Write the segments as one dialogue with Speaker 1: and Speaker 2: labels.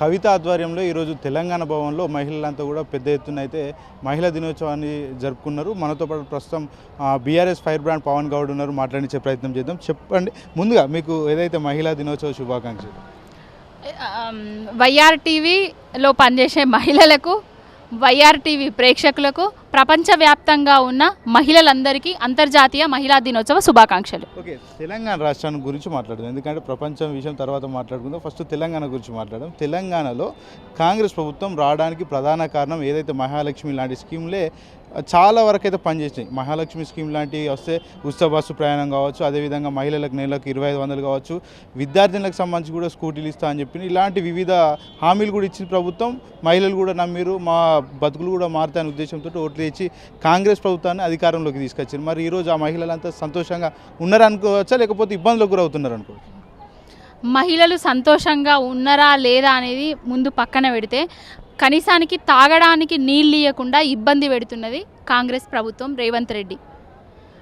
Speaker 1: కవిత ఆధ్వర్యంలో ఈరోజు తెలంగాణ భవన్లో మహిళలంతా కూడా పెద్ద ఎత్తున అయితే మహిళా దినోత్సవాన్ని జరుపుకున్నారు. మనతో పాటు ప్రస్తుతం BRS fire brand Pavan Goud ఉన్నారు. మాట్లాడించే ప్రయత్నం చేద్దాం. చెప్పండి ముందుగా మీకు ఏదైతే మహిళా దినోత్సవ శుభాకాంక్షలు?
Speaker 2: వైఆర్ టీవీలో పనిచేసే మహిళలకు వైఆర్ టీవీ ప్రేక్షకులకు ప్రపంచవ్యాప్తంగా ఉన్న మహిళలందరికీ అంతర్జాతీయ మహిళా దినోత్సవ శుభాకాంక్షలు.
Speaker 1: ఓకే తెలంగాణ రాష్ట్రాన్ని గురించి మాట్లాడదాం. ఎందుకంటే ప్రపంచం విషయం తర్వాత మాట్లాడుకుందాం. ఫస్ట్ తెలంగాణ గురించి మాట్లాడదాం. తెలంగాణలో కాంగ్రెస్ ప్రభుత్వం రావడానికి ప్రధాన కారణం ఏదైతే మహాలక్ష్మి లాంటి స్కీమ్లే చాలా వరకు అయితే పనిచేసినాయి మహాలక్ష్మి స్కీమ్ లాంటివి వస్తే ఉచిత బస్సు ప్రయాణం కావచ్చు అదేవిధంగా మహిళలకు నెలకు ఇరవై ఐదు వందలు కావచ్చు విద్యార్థినులకు సంబంధించి కూడా స్కూటీలు ఇస్తా అని చెప్పి ఇలాంటి వివిధ హామీలు కూడా ఇచ్చిన ప్రభుత్వం మహిళలు కూడా నమ్మిరు మా బతుకులు కూడా మారుతాయనే ఉద్దేశంతో ఓట్లు ఇచ్చి కాంగ్రెస్ ప్రభుత్వాన్ని అధికారంలోకి తీసుకొచ్చారు. మరి ఈరోజు ఆ మహిళలంతా సంతోషంగా ఉన్నారనుకోవచ్చా లేకపోతే ఇబ్బందులకు గురవుతున్నారు అనుకోవచ్చు?
Speaker 2: మహిళలు సంతోషంగా ఉన్నారా లేదా అనేది ముందు పక్కన పెడితే కనీసానికి తాగడానికి నీళ్ళు ఇవ్వకుండా ఇబ్బంది పెడుతున్నది కాంగ్రెస్ ప్రభుత్వం రేవంత్ రెడ్డి.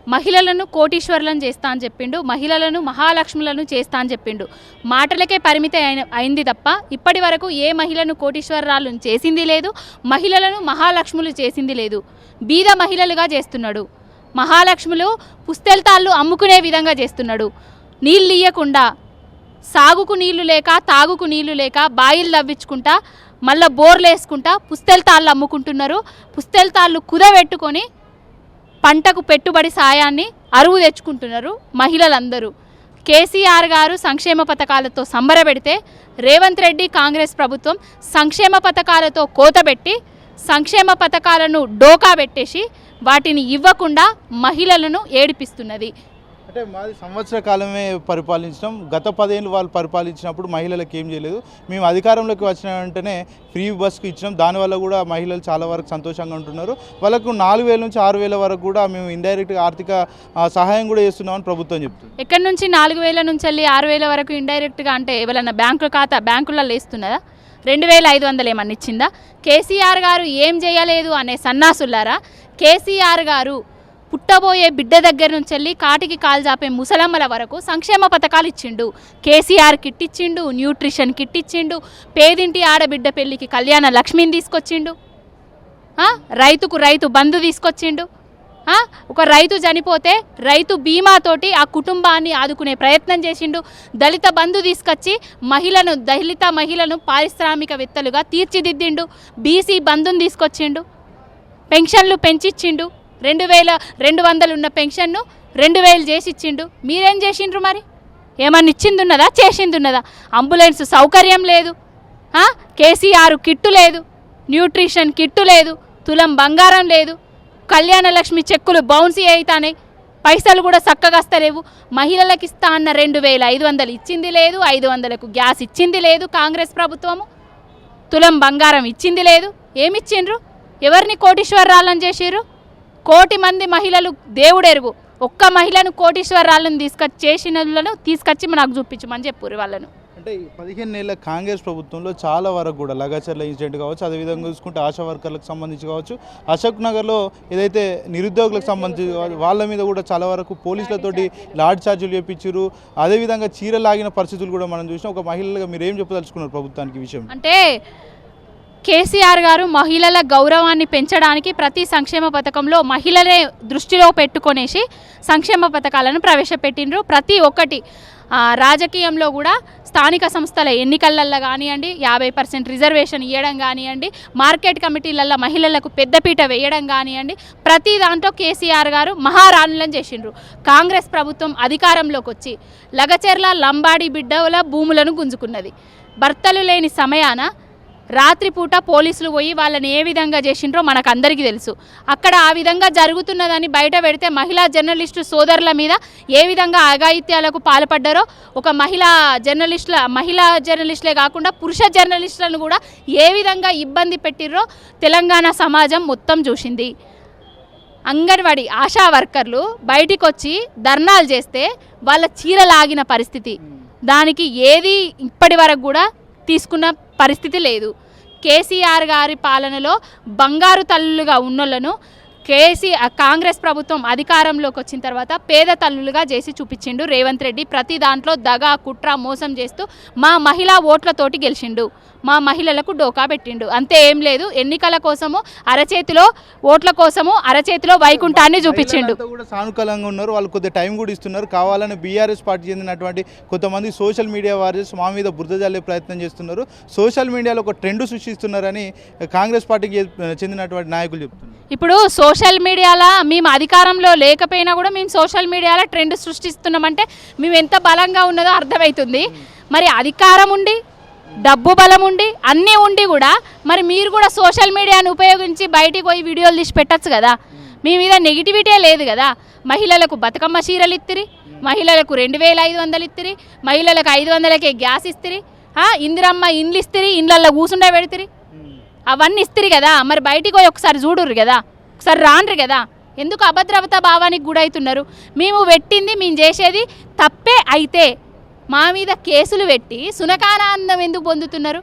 Speaker 2: మహిళలను కోటీశ్వరులను చేస్తా అని చెప్పిండు మహిళలను మహాలక్ష్ములను చేస్తా అని చెప్పిండు. మాటలకే పరిమితి అయిన అయింది తప్ప ఇప్పటి వరకు ఏ మహిళను కోటీశ్వరరాలను చేసింది లేదు మహిళలను మహాలక్ష్ములు చేసింది లేదు. బీద మహిళలుగా చేస్తున్నాడు. మహాలక్ష్ములు పుస్తెల్తాళ్ళు అమ్ముకునే విధంగా చేస్తున్నాడు. నీళ్ళు ఇయ్యకుండా సాగుకు నీళ్ళు లేక తాగుకు నీళ్ళు లేక బాయిలు తవ్వించుకుంటా మళ్ళీ బోర్లు వేసుకుంటా పుస్తెల్తాళ్ళు అమ్ముకుంటున్నారు. పుస్తెల్తాళ్ళు కుదబెట్టుకొని పంటకు పెట్టుబడి సాయాన్ని అరువు తెచ్చుకుంటున్నారు మహిళలందరూ. కేసీఆర్ గారు సంక్షేమ పథకాలతో సంబరపెడితే రేవంత్ రెడ్డి కాంగ్రెస్ ప్రభుత్వం సంక్షేమ పథకాలతో కోతబెట్టి సంక్షేమ పథకాలను డోకా పెట్టేసి వాటిని ఇవ్వకుండా మహిళలను ఏడిపిస్తున్నది.
Speaker 1: అంటే మాది సంవత్సర కాలమే పరిపాలించడం. గత పదేళ్ళు వాళ్ళు పరిపాలించినప్పుడు మహిళలకు ఏం చేయలేదు. మేము అధికారంలోకి వచ్చిన వెంటనే ఫ్రీ బస్కు ఇచ్చినాం. దానివల్ల కూడా మహిళలు చాలా వరకు సంతోషంగా ఉంటున్నారు. వాళ్ళకు నాలుగు వేల నుంచి ఆరు వేల వరకు కూడా మేము ఇండైరెక్ట్గా ఆర్థిక సహాయం కూడా చేస్తున్నామని ప్రభుత్వం చెప్తుంది.
Speaker 2: ఎక్కడి నుంచి నాలుగు వేల నుంచి వెళ్ళి ఆరు వేల వరకు ఇండైరెక్ట్గా అంటే ఎవరైనా బ్యాంకు ఖాతా బ్యాంకులలో వేస్తున్నదా రెండు వేల ఐదు వందలు ఏమన్నా ఇచ్చిందా? కేసీఆర్ గారు ఏం చేయలేదు అనే సన్నాసులారా? కేసీఆర్ గారు పుట్టబోయే బిడ్డ దగ్గర నుంచి వెళ్ళి కాటికి కాలు జాపే ముసలమ్మల వరకు సంక్షేమ పథకాలు ఇచ్చిండు. కేసీఆర్ కిట్ ఇచ్చిండు న్యూట్రిషన్ కిట్ ఇచ్చిండు పేదింటి ఆడబిడ్డ పెళ్ళికి కళ్యాణ లక్ష్మిని తీసుకొచ్చిండు. రైతుకు రైతు బంధు తీసుకొచ్చిండు. ఒక రైతు చనిపోతే రైతు బీమాతోటి ఆ కుటుంబాన్ని ఆదుకునే ప్రయత్నం చేసిండు. దళిత బంధు తీసుకొచ్చి మహిళను దళిత మహిళను పారిశ్రామికవేత్తలుగా తీర్చిదిద్దిండు. బీసీ బంధుని తీసుకొచ్చిండు. పెన్షన్లు పెంచిచ్చిండు. రెండు వేల రెండు వందలు ఉన్న పెన్షన్ను రెండు వేలు చేసి ఇచ్చిండు. మీరేం చేసిండ్రు మరి? ఏమన్నా ఇచ్చింది ఉన్నదా చేసింది ఉన్నదా అంబులెన్స్ సౌకర్యం లేదు. కేసీఆర్ కిట్టు లేదు. న్యూట్రిషన్ కిట్టు లేదు. తులం బంగారం లేదు. కళ్యాణలక్ష్మి చెక్కులు బౌన్సీ అవుతాయి పైసలు కూడా చక్కగా వస్తలేవు. మహిళలకు ఇస్తా అన్న రెండు వేల ఐదు వందలు ఇచ్చింది లేదు. ఐదు వందలకు గ్యాస్ ఇచ్చింది లేదు కాంగ్రెస్ ప్రభుత్వము. తులం బంగారం ఇచ్చింది లేదు. ఏమిచ్చిండ్రు? ఎవరిని కోటీశ్వరరాలను చేసిర్రు? కోటి మంది మహిళలు దేవుడెరుగు. ఒక్క మహిళను కోటీశ్వరరాలను తీసుకొచ్చి చేసిన వాళ్ళను తీసుకొచ్చి నాకు చూపించమని చెప్పురు వాళ్ళను.
Speaker 1: అంటే పదిహేను ఏళ్ళ కాంగ్రెస్ ప్రభుత్వంలో చాలా వరకు కూడా లగాచర్ల ఇన్సిడెంట్ కావచ్చు అదేవిధంగా చూసుకుంటే ఆశా వర్కర్లకు సంబంధించి కావచ్చు అశోక్ నగర్లో ఏదైతే నిరుద్యోగులకు సంబంధించి వాళ్ళ మీద కూడా చాలా వరకు పోలీసులతోటి లాడ్ ఛార్జీలు చేపించారు అదేవిధంగా చీర లాగిన పరిస్థితులు కూడా మనం చూసినాం. ఒక మహిళలుగా మీరు ఏం చెప్పదలుచుకున్నారు ప్రభుత్వానికి విషయం?
Speaker 2: అంటే కేసీఆర్ గారు మహిళల గౌరవాన్ని పెంచడానికి ప్రతి సంక్షేమ పథకంలో మహిళలే దృష్టిలో పెట్టుకొనేసి సంక్షేమ పథకాలను ప్రవేశపెట్టిండ్రు. ప్రతి ఒక్కటి రాజకీయంలో కూడా స్థానిక సంస్థల ఎన్నికలల్లో కానివ్వండి యాభై పర్సెంట్ రిజర్వేషన్ ఇవ్వడం కానివ్వండి మార్కెట్ కమిటీలల్లో మహిళలకు పెద్దపీట వేయడం కానివ్వండి ప్రతి దాంట్లో కేసీఆర్ గారు మహారాణులను చేసిండ్రు. కాంగ్రెస్ ప్రభుత్వం అధికారంలోకి వచ్చి లగచెర్ల లంబాడి బిడ్డల భూములను గుంజుకున్నది. భర్తలు లేని సమయాన రాత్రిపూట పోలీసులు పోయి వాళ్ళని ఏ విధంగా చేసిండ్రో మనకు అందరికీ తెలుసు. అక్కడ ఆ విధంగా జరుగుతున్నదని బయట పెడితే మహిళా జర్నలిస్టు సోదరుల మీద ఏ విధంగా అఘాయిత్యాలకు పాల్పడ్డారో ఒక మహిళా జర్నలిస్టుల మహిళా జర్నలిస్టులే కాకుండా పురుష జర్నలిస్టులను కూడా ఏ విధంగా ఇబ్బంది పెట్టిర్రో తెలంగాణ సమాజం మొత్తం చూసింది. అంగన్వాడీ ఆశా వర్కర్లు బయటికి వచ్చి ధర్నాలు చేస్తే వాళ్ళ చీర లాగిన పరిస్థితి. దానికి ఏది ఇప్పటి వరకు కూడా తీసుకున్న పరిస్థితి లేదు. కేసీఆర్ గారి పాలనలో బంగారు తల్లులుగా ఉన్నోళ్ళను కేసీ కాంగ్రెస్ ప్రభుత్వం అధికారంలోకి వచ్చిన తర్వాత పేద తల్లులుగా చేసి చూపించిండు రేవంత్ రెడ్డి. ప్రతి దాంట్లో దగా కుట్ర మోసం చేస్తూ మా మహిళా ఓట్లతోటి గెలిచిండు. మా మహిళలకు డోకా పెట్టిండు. అంతే ఏం లేదు. ఎన్నికల కోసము అరచేతిలో ఓట్ల కోసము అరచేతిలో వైకుంఠాన్ని చూపించిండు.
Speaker 1: కూడా సానుకూలంగా ఉన్నారు. వాళ్ళు కొద్దిగా టైం కూడా ఇస్తున్నారు. కావాలని బీఆర్ఎస్ పార్టీ చెందినటువంటి కొంతమంది సోషల్ మీడియా వారియర్స్ మా మీద బురద జల్లే ప్రయత్నం చేస్తున్నారు. సోషల్ మీడియాలో ఒక ట్రెండ్ సృష్టిస్తున్నారని కాంగ్రెస్ పార్టీకి చెందినటువంటి నాయకులు చెప్తున్నారు.
Speaker 2: ఇప్పుడు సోషల్ మీడియాలో మేము అధికారంలో లేకపోయినా కూడా మేము సోషల్ మీడియాలో ట్రెండ్ సృష్టిస్తున్నామంటే మేము ఎంత బలంగా ఉన్నదో అర్థమవుతుంది. మరి అధికారం ఉండి డబ్బు బలం ఉండి అన్నీ ఉండి కూడా మరి మీరు కూడా సోషల్ మీడియాను ఉపయోగించి బయటికి పోయి వీడియోలు తీసి పెట్టచ్చు కదా. మీ మీద నెగిటివిటీ లేదు కదా. మహిళలకు బతుకమ్మ చీరలు ఇత్తిరి మహిళలకు రెండు వేల ఐదు వందలు ఇత్తిరి మహిళలకు ఐదు వందలకే గ్యాస్ ఇస్తిరి ఇందిరమ్మ ఇండ్లు ఇస్తిరి ఇండ్లల్లో కూసుండ పెడితిరి. అవన్నీ ఇస్తిరి కదా. మరి బయటికి పోయి ఒకసారి చూడుర్రు కదా. ఒకసారి రాండ్రు కదా. ఎందుకు అభద్రవత భావానికి గురవుతున్నారు మేము పెట్టింది మేము చేసేది తప్పే అయితే మా మీద కేసులు పెట్టి సునకానందం ఎందుకు పొందుతున్నారు?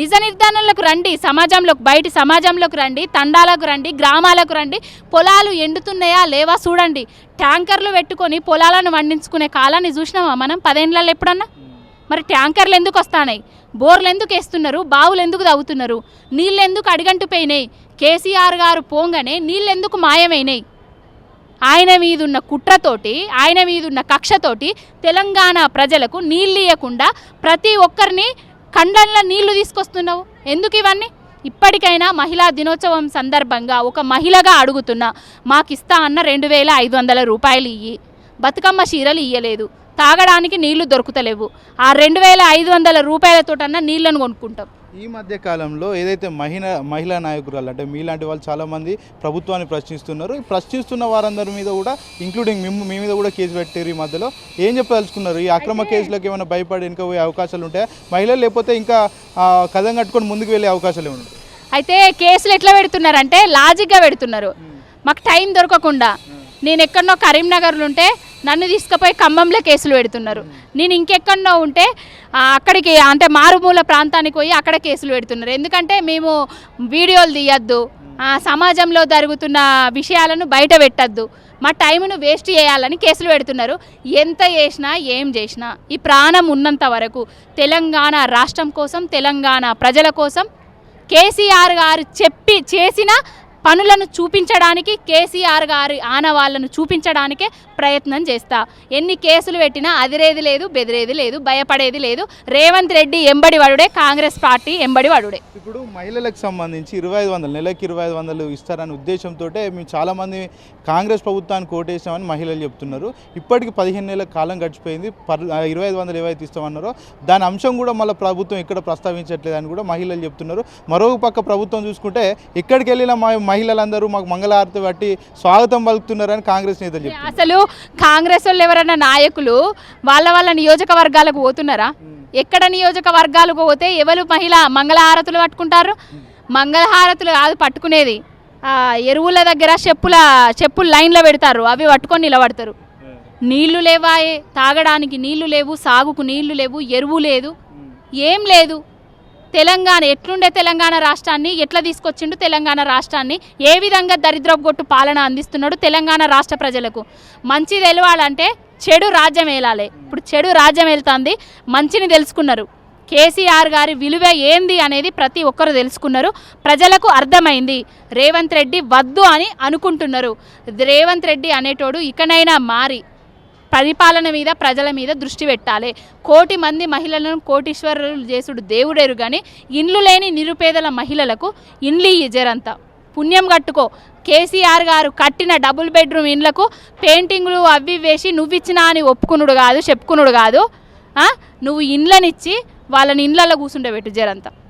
Speaker 2: నిజ నిర్ధారణలకు రండి సమాజంలోకి బయట సమాజంలోకి రండి తండాలకు రండి గ్రామాలకు రండి పొలాలు ఎండుతున్నాయా లేవా చూడండి. ట్యాంకర్లు పెట్టుకొని పొలాలను వండించుకునే కాలాన్ని చూసినామా మనం? పదేళ్ళలో ఎప్పుడన్నా? మరి ట్యాంకర్లు ఎందుకు వస్తాయి బోర్లు ఎందుకు వేస్తున్నారు? బావులు ఎందుకు తవ్వుతున్నారు? నీళ్ళు ఎందుకు అడిగంటు పోయినాయి? కేసీఆర్ గారు పోంగానే నీళ్ళు ఎందుకు మాయమైనాయి? ఆయన మీదున్న కుట్రతోటి ఆయన మీదున్న కక్షతోటి తెలంగాణ ప్రజలకు నీళ్ళు ఇవ్వకుండా ప్రతి ఒక్కరిని కండల్లో నీళ్ళు తీసుకొస్తున్నావు? ఎందుకు ఇవన్నీ? ఇప్పటికైనా మహిళా దినోత్సవం సందర్భంగా ఒక మహిళగా అడుగుతున్నా మాకిస్తా అన్న రెండు వేల ఐదు వందల రూపాయలు ఇయ్యి. బతుకమ్మ చీరలు ఇయ్యలేదు. తాగడానికి నీళ్ళు దొరుకుతలేవు. ఆ రెండు వేల ఐదు వందల రూపాయలతోటన్నా నీళ్ళను కొనుక్కుంటాం.
Speaker 1: ఈ మధ్య కాలంలో ఏదైతే మహిళ మహిళా నాయకురాలు అంటే మీలాంటి వాళ్ళు చాలామంది ప్రభుత్వాన్ని ప్రశ్నిస్తున్నారు. ఈ ప్రశ్నిస్తున్న వారందరి మీద కూడా ఇంక్లూడింగ్ మేము మీ మీద కూడా కేసు పెట్టారు ఈ మధ్యలో. ఏం చెప్పదలుచుకున్నారు? ఈ అక్రమ కేసులకు ఏమైనా భయపడి ఇంకా పోయే అవకాశాలు ఉంటాయా? మహిళలు లేకపోతే ఇంకా కథం కట్టుకొని ముందుకు వెళ్ళే అవకాశాలు ఏమైనా ఉంటాయి?
Speaker 2: అయితే కేసులు ఎట్లా పెడుతున్నారంటే లాజిక్గా పెడుతున్నారు. మాకు టైం దొరకకుండా. నేను ఎక్కడనో కరీంనగర్లో ఉంటే నన్ను తీసుకుపోయి ఖమ్మంలో కేసులు పెడుతున్నారు. నేను ఇంకెక్కడో ఉంటే అక్కడికి అంటే మారుమూల ప్రాంతానికి పోయి అక్కడ కేసులు పెడుతున్నారు. ఎందుకంటే మేము వీడియోలు తీయద్దు సమాజంలో జరుగుతున్న విషయాలను బయట పెట్టద్దు. మా టైంను వేస్ట్ చేయాలని కేసులు పెడుతున్నారు. ఎంత చేసినా ఏం చేసినా ఈ ప్రాణం ఉన్నంత వరకు తెలంగాణ రాష్ట్రం కోసం తెలంగాణ ప్రజల కోసం కేసీఆర్ గారు చెప్పి చేసిన పనులను చూపించడానికి కేసీఆర్ గారి ఆనవాళ్ళను చూపించడానికే ప్రయత్నం చేస్తా. ఎన్ని కేసులు పెట్టినా అదిరేది లేదు బెదిరేది లేదు భయపడేది లేదు. రేవంత్ రెడ్డి ఎంబడి వడుడే కాంగ్రెస్ పార్టీ ఎంబడి వడుడే
Speaker 1: ఇప్పుడు మహిళలకు సంబంధించి ఇరవై ఐదు వందలు నెలకి ఇరవై ఐదు వందలు ఇస్తారనే ఉద్దేశంతో మేము చాలామంది కాంగ్రెస్ ప్రభుత్వానికి ఓటేసామని మహిళలు చెప్తున్నారు. ఇప్పటికి పదిహేను నెలల కాలం గడిచిపోయింది. పర్ ఇరవై ఐదు వందలు ఏవైతే ఇస్తామన్నారో దాని అంశం కూడా మళ్ళీ ప్రభుత్వం ఇక్కడ ప్రస్తావించట్లేదని కూడా మహిళలు చెప్తున్నారు. మరో పక్క ప్రభుత్వం చూసుకుంటే ఎక్కడికి వెళ్ళిన మహిళలందరూ మాకు మంగళహారతి బట్టి స్వాగతం పలుకుతున్నారని కాంగ్రెస్ నేతలు
Speaker 2: అసలు కాంగ్రెస్ వాళ్ళు ఎవరైనా నాయకులు వాళ్ళ వాళ్ళ నియోజకవర్గాలకు పోతున్నారా? ఎక్కడ నియోజకవర్గాలకు పోతే ఎవరు మహిళ మంగళహారతులు పట్టుకుంటారు? మంగళహారతులు కాదు పట్టుకునేది. ఎరువుల దగ్గర చెప్పుల చెప్పులు లైన్లో పెడతారు అవి పట్టుకొని నిలబడతారు. నీళ్ళు లేవాయే తాగడానికి నీళ్ళు లేవు సాగుకు నీళ్ళు లేవు ఎరువు లేదు. ఏం లేదు. తెలంగాణ ఎట్లుండే తెలంగాణ రాష్ట్రాన్ని ఎట్లా తీసుకొచ్చిండు తెలంగాణ రాష్ట్రాన్ని ఏ విధంగా దరిద్రపు పాలన అందిస్తున్నాడు తెలంగాణ రాష్ట్ర ప్రజలకు? మంచి తెలవాలంటే చెడు రాజ్యం ఏలాలి. ఇప్పుడు చెడు రాజ్యం వెళ్తుంది మంచిని తెలుసుకున్నారు. కేసీఆర్ గారి విలువ ఏంది అనేది ప్రతి ఒక్కరు తెలుసుకున్నారు. ప్రజలకు అర్థమైంది. రేవంత్ రెడ్డి వద్దు అని అనుకుంటున్నారు. రేవంత్ రెడ్డి అనేటోడు ఇకనైనా మారి. పరిపాలన మీద ప్రజల మీద దృష్టి పెట్టాలి. కోటి మంది మహిళలను కోటీశ్వరులు చేసుడు దేవుడేరు కానీ ఇండ్లు లేని నిరుపేదల మహిళలకు ఇండ్లు ఇయ్యి జరంతా. పుణ్యం కట్టుకో. కేసీఆర్ గారు కట్టిన డబుల్ బెడ్రూమ్ ఇండ్లకు పెయింటింగ్లు అవి వేసి నువ్విచ్చినా అని ఒప్పుకునుడు కాదు చెప్పుకునుడు కాదు. నువ్వు ఇండ్లనిచ్చి వాళ్ళని ఇండ్లలో కూర్చుండబెట్టు జరంతా.